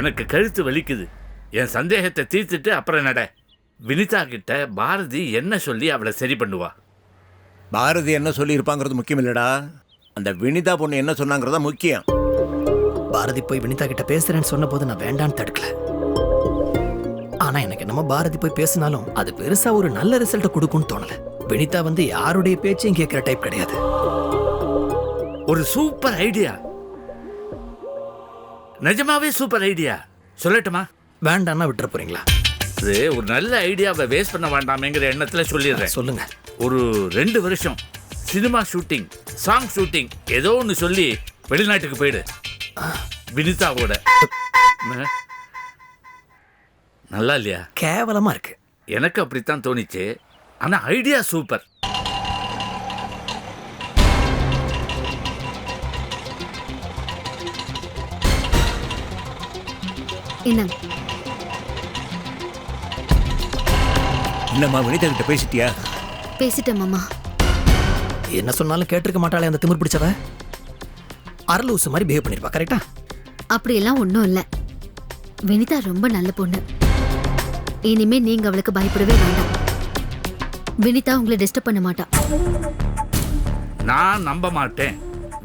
எனக்கு கழுத்து வலிக்குது. என் சந்தேகத்தை தீர்த்துட்டு அப்புறம் நட. வினிதா கிட்ட பாரதி என்ன சொல்லி அவளை சரி பண்ணுவா? பாரதி என்ன சொல்லியிருப்பாங்கிறது முக்கியம் இல்லடா அந்த வினிதா பொண்ணு என்ன சொன்னாங்கிறதா முக்கியம். பாரதி போய் வினிதா கிட்ட பேசுறேன்னு சொன்னபோது நான் வேண்டான்னு தடுக்கல. ஆனா எனக்கு என்னமோ பாரதி போய் பேசினாலும் அது பெருசா ஒரு நல்ல ரிசல்ட் கொடுக்கும்னு தோணல. வினிதா வந்து யாருடைய பேச்சையும் கேட்கிற டைப் கிடையாது. ஒரு சூப்பர் ஐடியா நிஜமாவே சூப்பர் ஐடியா. சொல்லட்டுமா? வேண்டான்னா விட்டுற போறீங்களா? இது ஒரு நல்ல ஐடியாவை வேஸ்ட் பண்ண வேண்டாமேங்கிற எண்ணத்துல சொல்லிடுறேன். சொல்லுங்க. ஒரு ரெண்டு வருஷம் சினிமா ஷூட்டிங் சாங் ஷூட்டிங் ஏதோ ஒன்று சொல்லி வெளிநாட்டுக்கு போயிடு. வினிதாவோட. அஹ். நல்லா இல்லையா? கேவலமா இருக்கு. எனக்கு அப்படித்தான் தோணிச்சு. ஆனா ஐடியா சூப்பர். என்னங்க? என்னம்மா வினிதா கிட்ட பேசிட்டியா? பேசிட்டேன் மாமா. என்ன சொன்னாலும் கேட்டிருக்க மாட்டாளே அந்த திமிர் பிடிச்சவ? அரலூசு மாதிரி பிஹேவ் பண்ணிருப்பா கரெக்டா அப்படியெல்லாம் ஒன்றும் இல்லை. வினிதா ரொம்ப நல்ல பொண்ணு. இனிமே நீங்க அவளுக்கு பயப்படவே வேண்டாம். வினிதா உங்களை டிஸ்டர்ப் பண்ண மாட்டா. நான் நம்ப மாட்டேன்.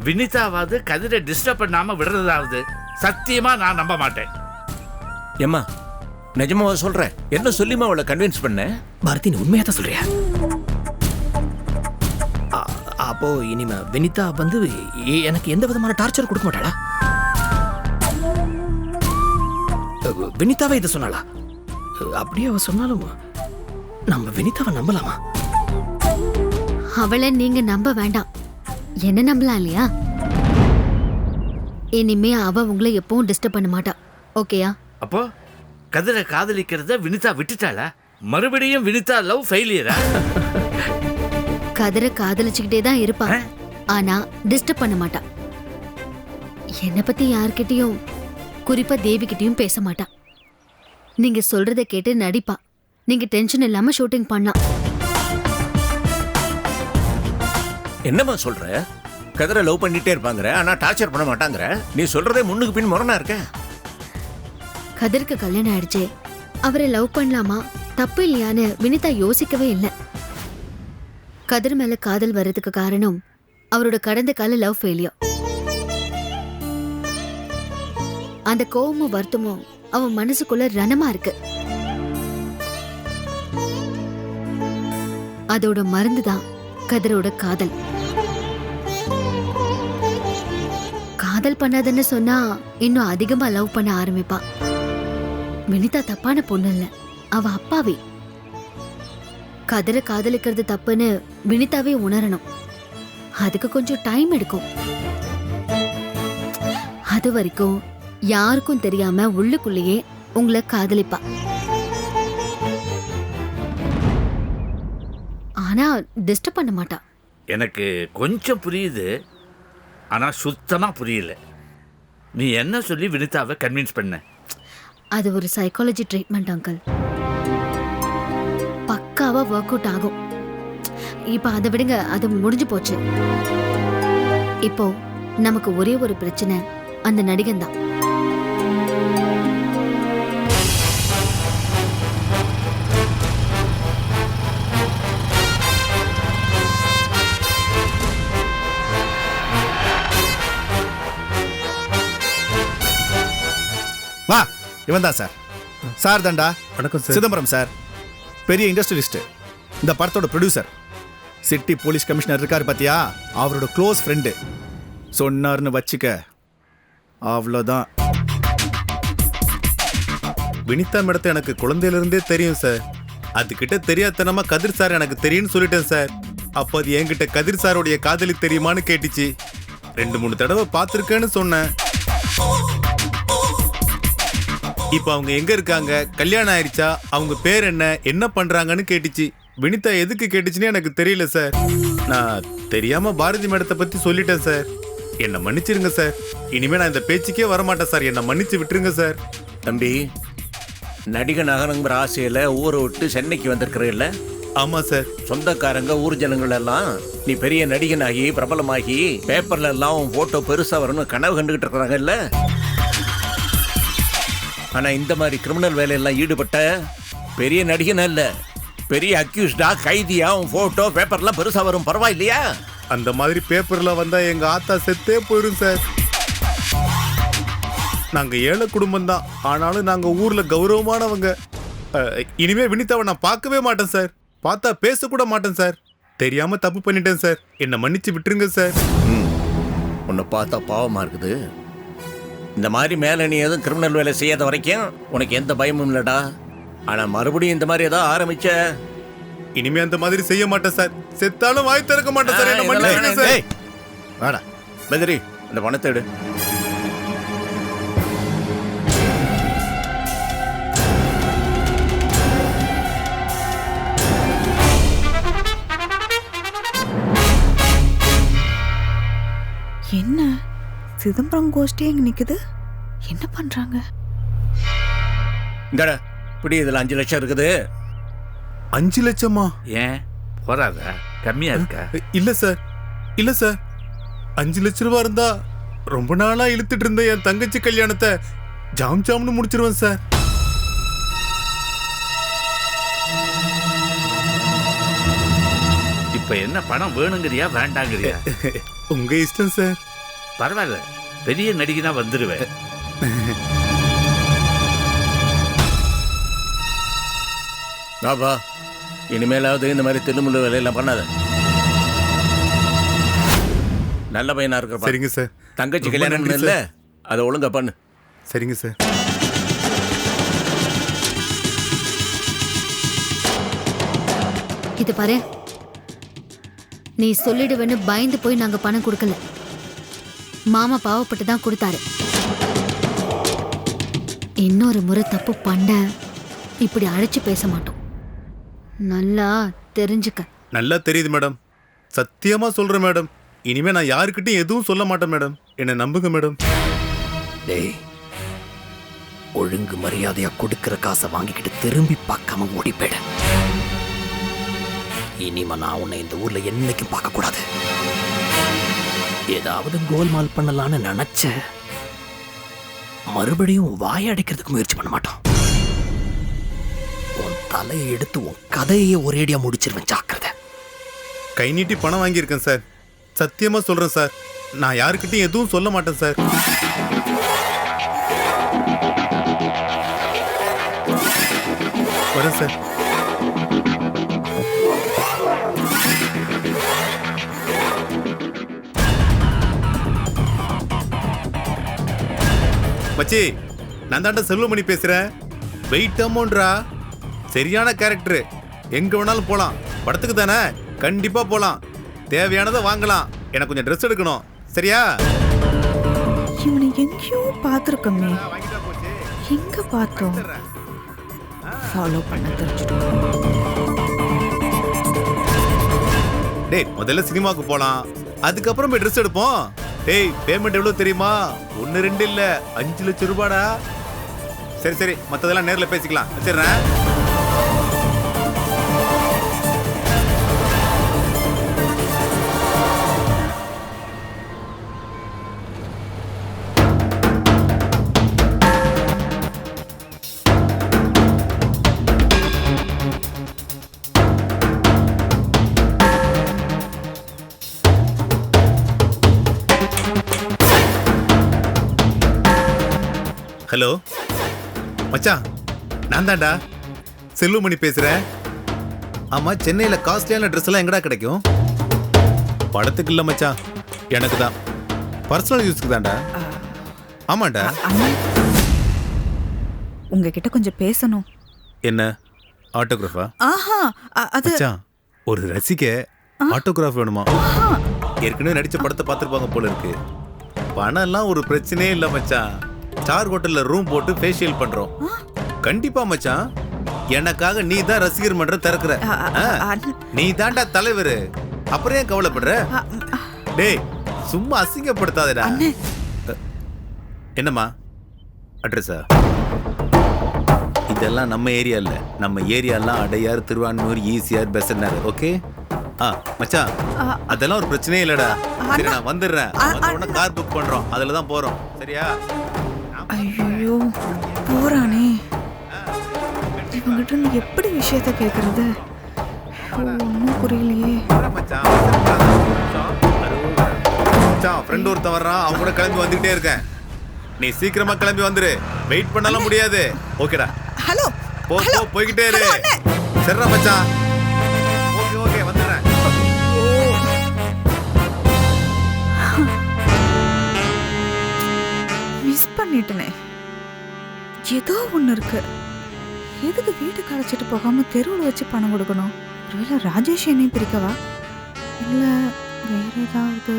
வினிதாவாவது கதிரை டிஸ்டர்ப் பண்ணாம விடுறதாவது. சத்தியமா நான் நம்ப மாட்டேன். ஏம்மா நிஜமாவா சொல்றேன் என்ன சொல்லிமா அவளை கன்வின்ஸ் பண்ண? பாரதி நீ உண்மையா தான் சொல்றியா? அ- அப்போ இனிமே வினிதா வந்து எனக்கு எந்த விதமான டார்ச்சர் கொடுக்க மாட்டாளா? வினிதாவே இதை சொன்னாளா? அப்படியே அவ சொன்னாலும் நம்ம வினிதாவை நம்பலாமா? அவளை நீங்க நம்ப வேண்டாம். என்ன நம்பலாம் இல்லையா? இனிமே அவ உங்களை எப்பவும் டிஸ்டர்ப் பண்ண மாட்டா. ஓகேயா அப்போ கதிரை காதலிக்கிறத வினிதா விட்டுட்டாளா? மறுபடியும் வினிதா லவ் ஃபெயிலியரா கதிரை காதலிச்சுக்கிட்டே தான் இருப்பா. ஆனா டிஸ்டர்ப் பண்ண மாட்டா. என்னை பத்தி யார்கிட்டயும் குறிப்பா தேவி கிட்டயும் பேச மாட்டா. நீங்க சொல்றத கேட்டு நடிப்பா. நீங்க டென்ஷன் இல்லாம ஷூட்டிங் பண்ணலாம் என்னம்மா சொல்ற? கதிரை லவ் பண்ணிட்டே இருப்பாங்கிற ஆனா டார்ச்சர் பண்ண மாட்டாங்கிற? நீ சொல்றதே முன்னுக்கு பின் முரணா இருக்க? கதிருக்கு கல்யாணம் ஆயிடுச்சு. அவரை லவ் பண்ணலாமா? தப்பு இல்லையான்னு வினிதா யோசிக்கவே இல்லை. கதிர் மேல காதல் வர்றதுக்கு காரணம் அவரோட கடந்த கால லவ் ஃபெயிலியர் அந்த கோவமும் வருத்தமும் அவன் மனசுக்குள்ள ரணமா இருக்கு. அதோட மருந்து தான் கதிரோட காதல். காதல் பண்ணாதன்னு சொன்னா இன்னும் அதிகமா லவ் பண்ண ஆரம்பிப்பான். வினிதா தப்பான பொண்ணு இல்ல அவ அப்பாவி. கதிரை காதலிக்கிறது தப்புன்னு வினிதாவே உணரணும். அதுக்கு கொஞ்சம் டைம் எடுக்கும். அது வரைக்கும் யாருக்கும் தெரியாம உள்ளுக்குள்ளேயே உங்களை காதலிப்பா. ஆனா டிஸ்டர்ப் பண்ண மாட்டா. எனக்கு கொஞ்சம் புரியுது. ஆனா சுத்தமா புரியல. நீ என்ன சொல்லி வினிதாவை கன்வின்ஸ் பண்ண? அது ஒரு சைக்காலஜி ட்ரீட்மெண்ட் அங்கிள் பக்காவா ஒர்க் அவுட் ஆகும். இப்போ அதை விடுங்க அது முடிஞ்சு போச்சு. இப்போ நமக்கு ஒரே ஒரு பிரச்சனை அந்த நடிகன் தான் இவன் தான் சார். சார் தான்டா. வணக்கம் சார். சிதம்பரம் சார். பெரிய இண்டஸ்ட்ரியலிஸ்ட் இந்த படத்தோட ப்ரொடியூசர் சிட்டி போலீஸ் கமிஷனர் இருக்காரு பாத்தியா? அவரோட க்ளோஸ் ஃப்ரெண்டு சொன்னார்னு வச்சுக்க. அவ்வளோதான். வினிதா மேடத்தை எனக்கு குழந்தையில இருந்தே தெரியும் சார். அதுகிட்ட தெரியாதனமா கதிர் சார் எனக்கு தெரியும்னு சொல்லிட்டேன் சார். அப்போ அது என்கிட்ட கதிர் சாருடைய காதலி தெரியுமான்னு கேட்டுச்சு. ரெண்டு மூணு தடவை பார்த்துருக்கேன்னு சொன்னேன். இப்போ அவங்க எங்க இருக்காங்க? கல்யாணம் ஆயிருச்சா? அவங்க பேர் என்ன? என்ன பண்றாங்கன்னு கேட்டுச்சு. வினிதா எதுக்கு கேட்டுச்சுன்னு எனக்கு தெரியல சார். நான் தெரியாம பாரதி மேடத்தை பத்தி சொல்லிட்டேன் சார். என்னை மன்னிச்சிருங்க சார். இனிமே நான் இந்த பேச்சுக்கே வரமாட்டேன் சார். என்னை மன்னிச்சு விட்டுருங்க சார். தம்பி நடிகன் ஆகணுங்கிற ஆசையில ஊரை விட்டு சென்னைக்கு வந்திருக்கிறீல்ல? ஆமா சார். சொந்தக்காரங்க ஊர் ஜனங்கள் எல்லாம் நீ பெரிய நடிகனாகி பிரபலமாகி பேப்பர்ல எல்லாம் உன் போட்டோ பெருசா வரணும் கனவு கண்டுகிட்டு இருக்கிறாங்கல்ல? ஆனா இந்த மாதிரி கிரிமினல் வேலையெல்லாம் ஈடுபட்ட பெரிய நடிகன் இல்ல பெரிய அக்யூஸ்டா கைதியா உன் போட்டோ பேப்பர்லாம் பெருசா வரும் பரவாயில்லையா? அந்த மாதிரி பேப்பர்ல வந்தா எங்க ஆத்தா செத்தே போயிரும் சார் நாங்க ஏழை குடும்பம் தான். ஆனாலும் நாங்க ஊர்ல கௌரவமானவங்க. அஹ், இனிமே வினிதாவை நான் பார்க்கவே மாட்டேன் சார் பார்த்தா பேச கூட மாட்டேன் சார் தெரியாம தப்பு பண்ணிட்டேன் சார் என்னை மன்னிச்சு விட்டுருங்க சார் உன்னை பார்த்தா பாவமா இருக்குது. இந்த மாதிரி மேல நீ எதுவும் கிரிமினல் வேலை செய்யாத வரைக்கும் உனக்கு எந்த பயமும் இல்லடா. ஆனா மறுபடியும் இந்த மாதிரி ஏதாவது ஆரம்பிச்ச? இனிமே அந்த மாதிரி செய்ய மாட்டேன் சார். செத்தாலும் வாய் திறக்க மாட்டேன் சார். என்ன சார். ஏய், வாடா. பத்ரி இந்த பணத்தை எடு. என்ன? சிதம்பரம் கோஷ்டியே இங்க நிக்குது? என்ன பண்றாங்க? இந்தடா இப்படி இதுல அஞ்சு லட்சம் இருக்குது. அஞ்சு லட்சமா? ஏன்? போறாதா. கம்மியா இருக்கா? இல்ல சார். இல்ல சார். அஞ்சு லட்ச ரூபா இருந்தா ரொம்ப நாளா இழுத்துட்டு இருந்த என் தங்கச்சி கல்யாணத்தை ஜாம் ஜாம்னு முடிச்சிருவேன் சார். இப்ப என்ன பணம் வேணுங்கிறியா வேண்டாங்கிறியா? உங்க இஷ்டம் சார். பரவாயில்ல. பெரிய நடிகனா வந்துருவேன். பாபா இனிமேலாவது இந்த மாதிரி திருமுள்ள வேலையெல்லாம் பண்ணாத. நல்ல பையனா இருக்கிற சரிங்க சார். தங்கச்சி கல்யாணம் இல்ல. அதை ஒழுங்கா பண்ணு. சரிங்க சார். இது பாரு. நீ சொல்லிடுவேன்னு பயந்து போய் நாங்க பணம் கொடுக்கல. மாமா பாவப்பட்டு தான் கொடுத்தாரு. இன்னொரு முறை தப்பு பண்ண இப்படி அழைச்சு பேச மாட்டோம். நல்லா தெரிஞ்சுக்க. நல்லா தெரியுது மேடம். சத்தியமா சொல்றேன் மேடம். இனிமே நான் யாருக்கிட்டையும் எதுவும் சொல்ல மாட்டேன் மேடம். என்னை நம்புங்க மேடம். டேய் ஒழுங்கு மரியாதையா கொடுக்கிற காசை வாங்கிக்கிட்டு திரும்பி பார்க்காம ஓடி போயிட. இனிமே நான் உன்னை இந்த ஊர்ல என்னைக்கும் பார்க்க கூடாது. ஏதாவது கோல்மால் பண்ணலான்னு நினைச்ச மறுபடியும் உன் அடைக்கிறதுக்கு முயற்சி பண்ண மாட்டோம் உன் தலையை எடுத்து உன் கதையை ஒரேடியா முடிச்சிருவேன் ஜாக்கிரதை. கை நீட்டி பணம் வாங்கியிருக்கேன் சார். சத்தியமா சொல்றேன் சார். நான் யாருக்கிட்டையும் எதுவும் சொல்ல மாட்டேன் சார். மச்சி நான் தாண்டா செல்வமணி பேசுறேன் வெயிட் அமௌண்ட்ரா சரியான கேரக்டர் எங்க வேணாலும் போலாம். படத்துக்கு தானே? கண்டிப்பா போலாம். தேவையானதை வாங்கலாம். எனக்கு கொஞ்சம் ட்ரெஸ் எடுக்கணும். சரியா? இவனை எங்கேயோ பார்த்துருக்கோமே. எங்க பார்த்தோம் ஃபாலோ பண்ண தெரிஞ்சிட்டோம் டேய் முதல்ல சினிமாவுக்கு போலாம். அதுக்கப்புறம் போய் ட்ரெஸ் எடுப்போம். டேய் பேமெண்ட் எவ்வளோ தெரியுமா? ஒன்று ரெண்டு இல்லை. அஞ்சு லட்சம் ரூபாடா. சரி சரி மற்றதெல்லாம் நேரில் பேசிக்கலாம். வச்சிடுறேன். ஹலோ. மச்சான் நான் தான்டா. செல்வமணி பேசுறேன். ஆமா சென்னையில காஸ்ட்லியான ட்ரெஸ் எல்லாம் எங்கடா கிடைக்கும்? படத்துக்கு இல்ல மச்சான். எனக்கு தான். பர்சனல் யூஸ்க்கு தான்டா. ஆமாண்டா. உங்ககிட்ட கொஞ்சம் பேசணும். என்ன? ஆட்டோகிராஃபா ஆஹா அது மச்சான் ஒரு ரசிக ஆட்டோகிராஃப் வேணுமா? ஏற்கனவே நடிச்ச படத்தை பார்த்துருப்பாங்க போல இருக்கு. பணம் எல்லாம் ஒரு பிரச்சனையே இல்ல மச்சான். ஸ்டார் ஹோட்டல்ல ரூம் போட்டு ஃபேஷியல் பண்றோம். கண்டிப்பா மச்சான். எனக்காக நீ தான் ரசிகர் மன்றம் திறக்கிற. நீ தான்டா தலைவர். அப்புறம் ஏன் கவலைப்படுற? டேய் சும்மா அசிங்கப்படுத்தாதடா. என்னம்மா? அட்ரஸா? இதெல்லாம் நம்ம ஏரியா இல்ல. நம்ம ஏரியாலாம் அடையார் திருவான்மூர் ஈசிஆர் பெசன்னாரு ஓகே? ஆ மச்சான் அதெல்லாம் ஒரு பிரச்சனையே இல்லடா. சரி. நான் வந்துடுறேன். கார் புக் பண்றோம். அதுல தான் போறோம். சரியா? ஐயோ போறானே. இவங்கிட்ட இருந்து எப்படி விஷயத்த கேக்குறது? ஒன்றும் புரியலையே. ஃப்ரெண்ட் ஒருத்தன் வர்றான். அவன் கூட கிளம்பி வந்துகிட்டே இருக்கேன். நீ சீக்கிரமா கிளம்பி வந்துரு. வெயிட் பண்ணலாம் முடியாது. ஓகேடா ஹலோ போ போய்கிட்டே இரு. சரிடா மச்சான். பண்ணிட்டனே. ஏதோ ஒன்று இருக்கு. எதுக்கு வீட்டுக்கு அழைச்சிட்டு போகாம தெருவில் வச்சு பணம் கொடுக்கணும்? ஒருவேளை ராஜேஷ் என்னையும் பிரிக்கவா? இல்லை வேற ஏதாவது?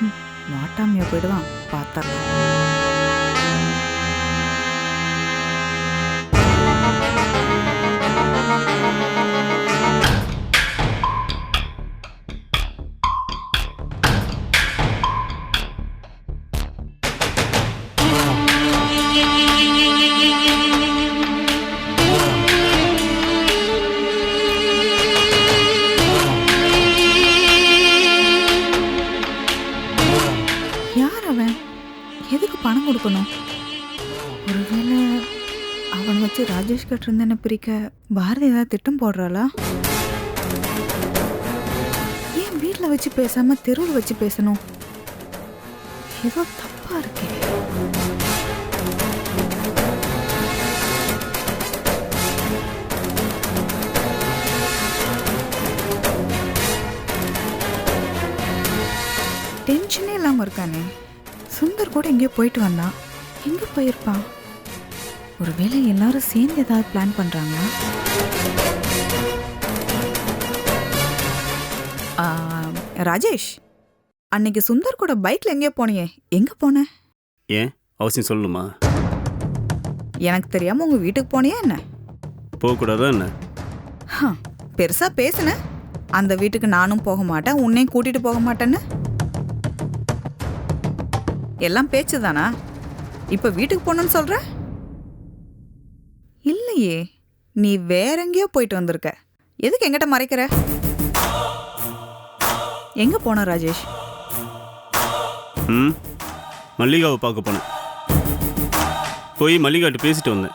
ம், மாட்டாமையா போயிடுவான். பார்த்தா யார் அவன் எதுக்கு பணம் கொடுக்கணும்? ஒருவேளை அவன் வச்சு ராஜேஷ் கிட்ட இருந்து என்ன பிரிக்க பாரதி ஏதாவது திட்டம் போடுறாளா? ஏன் வீட்டில் வச்சு பேசாம தெருவில் வச்சு பேசணும்? ஏதோ தப்பா இருக்கே. டென்ஷனே இல்லாமல் இருக்கானே. சுந்தர் கூட எங்கேயோ போயிட்டு வந்தான் எங்கே போயிருப்பான் ஒருவேளை எல்லாரும் சேர்ந்து ஏதாவது பிளான் பண்ணுறாங்களா ராஜேஷ் அன்னைக்கு சுந்தர் கூட பைக்ல எங்கேயோ போனியே. எங்க போன? ஏன்? அவசியம் சொல்லணுமா? எனக்கு தெரியாம உங்க வீட்டுக்கு போனியா என்ன? போகக்கூடாதா என்ன? ஹ, பெருசா பேசுன. அந்த வீட்டுக்கு நானும் போக மாட்டேன் உன்னையும் கூட்டிட்டு போக மாட்டேன்னு. எல்லாம் பேச்சு தானா இப்ப வீட்டுக்கு போகணும்னு சொல்ற? இல்லையே நீ வேற எங்கேயோ போயிட்டு வந்திருக்க. எதுக்கு எங்கிட்ட மறைக்கிற? எங்க போன ராஜேஷ்? ம் மல்லிகாவை பார்க்க போனேன். போய் மல்லிகாட்ட பேசிட்டு வந்தேன்.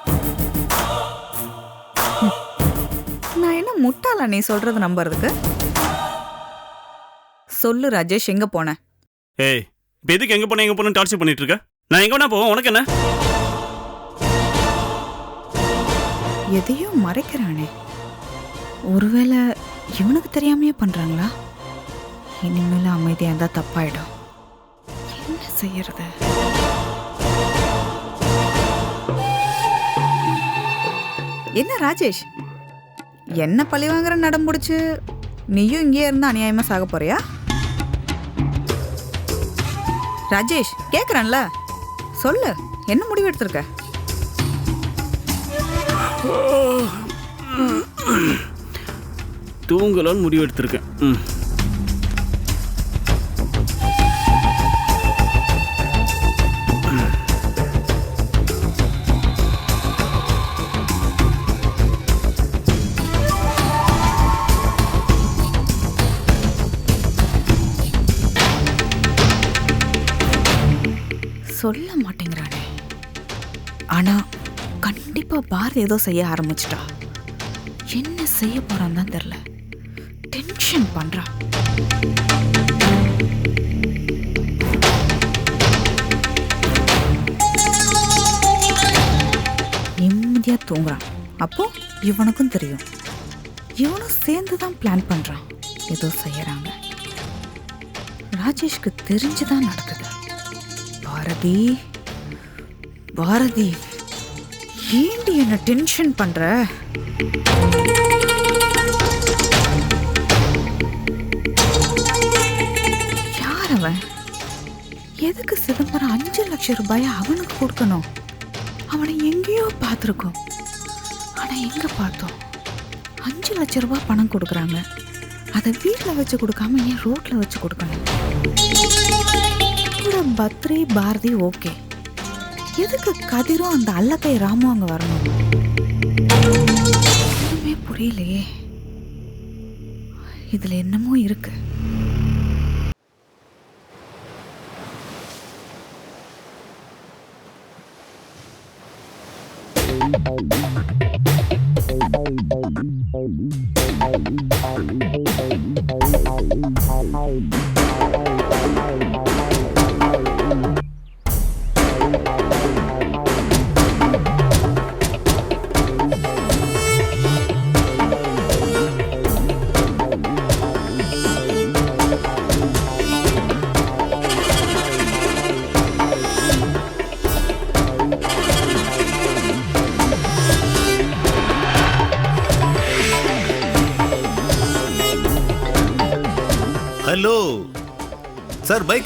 நான் என்ன முட்டாளா நீ சொல்றது நம்புறதுக்கு? சொல்லு ராஜேஷ் எங்க போன? ஏய் இப்போ எதுக்கு எங்கே போன எங்கே போன டார்ச்சர் பண்ணிட்டு இருக்க நான் எங்கே வேணா போவோம் உனக்கு என்ன? எதையும் மறைக்கிறானே. ஒருவேளை இவனுக்கு தெரியாமையே பண்றாங்களா? இனிமேல அமைதியா இருந்தா தப்பாயிடும். என்ன செய்யறது? என்ன ராஜேஷ்? என்ன பழி வாங்குற நடம் பிடிச்சு நீயும் இங்கேயே இருந்து அநியாயமா சாக போறியா? ராஜேஷ் கேட்குறேன்ல சொல்லு என்ன முடிவு எடுத்திருக்க? தூங்கலான்னு முடிவு எடுத்திருக்கேன். ம். சொல்ல மாட்டேங்கிறானே ஆனா கண்டிப்பா பாரதி ஏதோ செய்ய ஆரம்பிச்சிட்டா. என்ன செய்ய போறான்னு தான் தெரியல டென்ஷன் பண்றா. நிம்மதியா தூங்குறான் அப்போ இவனுக்கும் தெரியும். இவனும் சேர்ந்து தான் பிளான் பண்றான். ஏதோ செய்யறாங்க. ராஜேஷ்க்கு தெரிஞ்சுதான் நடக்குது. பாரதி பாரதி ஏண்டி என்ன டென்ஷன் பண்ற? யார் அவன்? எதுக்கு சிதம்பரம் அஞ்சு லட்சம் ரூபாய அவனுக்கு கொடுக்கணும்? அவனை எங்கேயோ பார்த்துருக்கோம். ஆனா எங்க பார்த்தோம்? அஞ்சு லட்சம் ரூபாய் பணம் கொடுக்குறாங்க. அதை வீட்டில் வச்சு கொடுக்காம ஏன் ரோட்ல வச்சு கொடுக்கணும்? கூட பத்ரி பாரதி ஓகே. எதுக்கு கதிரும் அந்த அல்லக்கை ராமும் அங்க வரணும்? எதுவுமே புரியலையே. இதுல என்னமோ இருக்கு.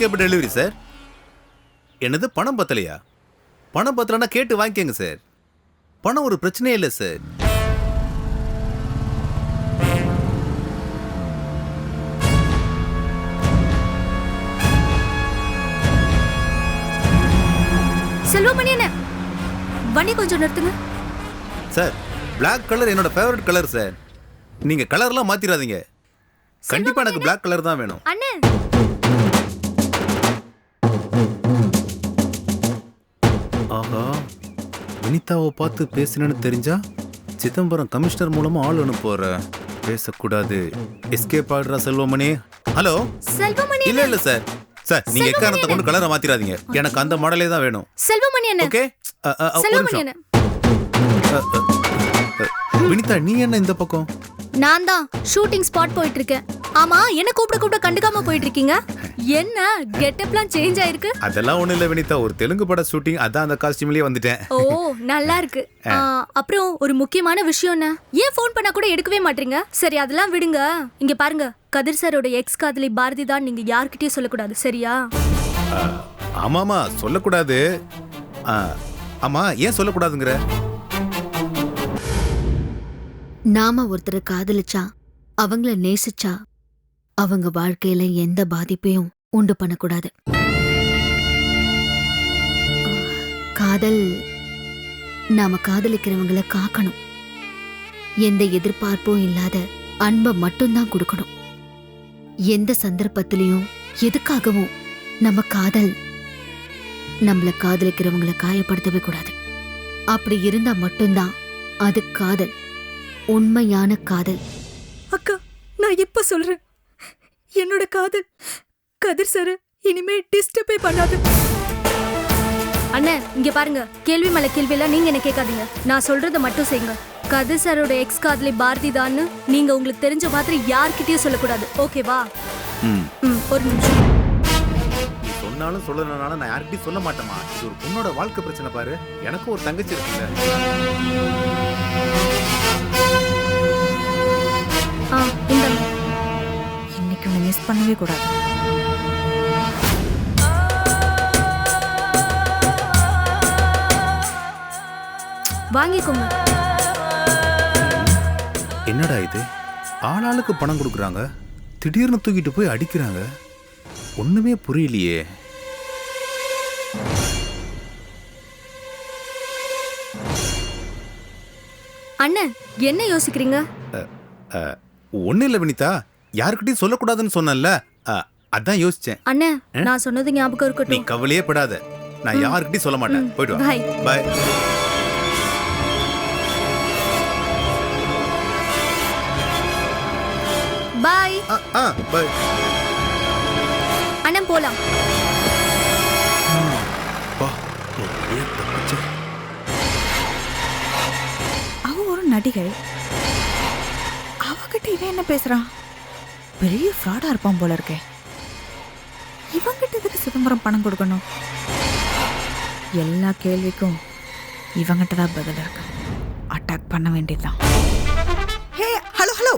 எப்போ டெலிவரி சார் என்னது பணம் பத்தலையா? பணம் பத்தலைன்னா கேட்டு வாங்கிக்கோங்க சார் பணம் ஒரு பிரச்சனையே இல்லை சார் செல்வமணி என்ன வண்டி கொஞ்சம் நிறுத்துங்க. சார் Black கலர் என்னோட ஃபேவரட் கலர் சார் நீங்க கலர்லாம் மாத்திராதீங்க. கண்டிப்பா எனக்கு Black கலர் தான் வேணும். அண்ணே. வினிதாவை பார்த்து பேசினேன்னு தெரிஞ்சா சிதம்பரம் கமிஷனர் மூலமா ஆள் அனுப்புற பேசக்கூடாது. எஸ்கேப் ஆடுறா செல்வமணி. ஹலோ செல்வமணி இல்ல இல்ல சார் சார் நீங்க எக்காரணத்தை கொண்டு கலரை மாத்திராதீங்க. எனக்கு அந்த மாடலே தான் வேணும். செல்வமணி ஓகே செல்வமணி வினிதா நீ என்ன இந்த பக்கம்? நான் தான் ஷூட்டிங் ஸ்பாட் போயிட்டு இருக்கேன் ஆமா என்ன கூப்பிட கூப்பிட கண்டுக்காம போயிட்டு இருக்கீங்க என்ன கெட்டப்லாம் சேஞ்ச் ஆயிருக்கு? அதெல்லாம் ஒண்ணும் இல்ல வினிதா. ஒரு தெலுங்கு பட ஷூட்டிங் அதான் அந்த காஸ்டியூம்லயே வந்துட்டேன். ஓ நல்லா இருக்கு. அப்புறம் ஒரு முக்கியமான விஷயம் என்ன? ஏன் ஃபோன் பண்ணா கூட எடுக்கவே மாட்டீங்க? சரி அதெல்லாம் விடுங்க. இங்க பாருங்க கதிர் சாரோட எக்ஸ் காதலி பாரதி தான் நீங்க யார்கிட்டயும் சொல்லக்கூடாது சரியா? ஆமாமா சொல்லக்கூடாது. ஆமா ஏன் சொல்லக்கூடாதுங்கிற? நாம ஒருத்தரை காதலிச்சா அவங்கள நேசிச்சா அவங்க வாழ்க்கையில எந்த பாதிப்பையும் உண்டு பண்ணக்கூடாது. காதல் நாம காதலிக்கிறவங்கள காக்கணும். எந்த எதிர்பார்ப்பும் இல்லாத அன்பை மட்டும்தான் கொடுக்கணும். எந்த சந்தர்ப்பத்திலையும் எதுக்காகவும் நம்ம காதல் நம்மள காதலிக்கிறவங்கள காயப்படுத்தவே கூடாது. அப்படி இருந்தா மட்டும்தான் அது காதல். உண்மையான காதல். அக்கா நான் இப்ப சொல்றேன். என்னோட காதல். கதிர் சார் இனிமே டிஸ்டர்பே பண்ணாது. அண்ணே இங்க பாருங்க. கேள்வி மேல கேள்வி எல்லாம் நீங்க என்ன கேட்காதீங்க. நான் சொல்றத மட்டும் செய்யுங்க. கதிர் சாரோட எக்ஸ் காதலி பாரதி தான்னு நீங்க உங்களுக்கு தெரிஞ்ச மாதிரி யார்கிட்டயும் சொல்லக்கூடாது. ஓகேவா ம். ம் ஒரு நிமிஷம். சொன்னாலும் சொல்லணும்னாலும் நான் யார்கிட்டயும் சொல்ல மாட்டேமா இது ஒரு பொண்ணோட வாழ்க்கை பிரச்சனை பாரு. எனக்கும் ஒரு தங்கச்சி இருக்குல்ல. இன்னைக்கு ஒன்று மிஸ் பண்ணவே கூடாது. வாங்கிக்கோங்க என்னடா இது? ஆளாளுக்கு பணம் கொடுக்குறாங்க திடீர்னு தூக்கிட்டு போய் அடிக்கிறாங்க. ஒண்ணுமே புரியலையே. அண்ணன் என்ன யோசிக்கிறீங்க? ஒன்றும் இல்லை வினிதா. யாருக்கிட்டையும் சொல்லக்கூடாதுன்னு சொன்னேன்ல. அதான் யோசிச்சேன். அண்ணே நான் சொன்னது ஞாபகம் நீ இருக்கட்டும் கவலையே படாத. நான் யாருக்கிட்டையும் சொல்ல மாட்டேன். போயிட்டு பாய் பாய் பாய் ஆ பாய் அண்ணன் போலாம். அவ ஒரு நடிகை. அவகிட்ட இவன் என்ன பேசுறான்? பெரிய ஃப்ராடா இருப்பான் போல இருக்கே. இவங்கிட்ட எதுக்கு சிதம்பரம் பணம் கொடுக்கணும்? எல்லா கேள்விக்கும் இவங்கிட்ட தான் பதில் இருக்கு. அட்டாக் பண்ண வேண்டியதுதான். Hey hello hello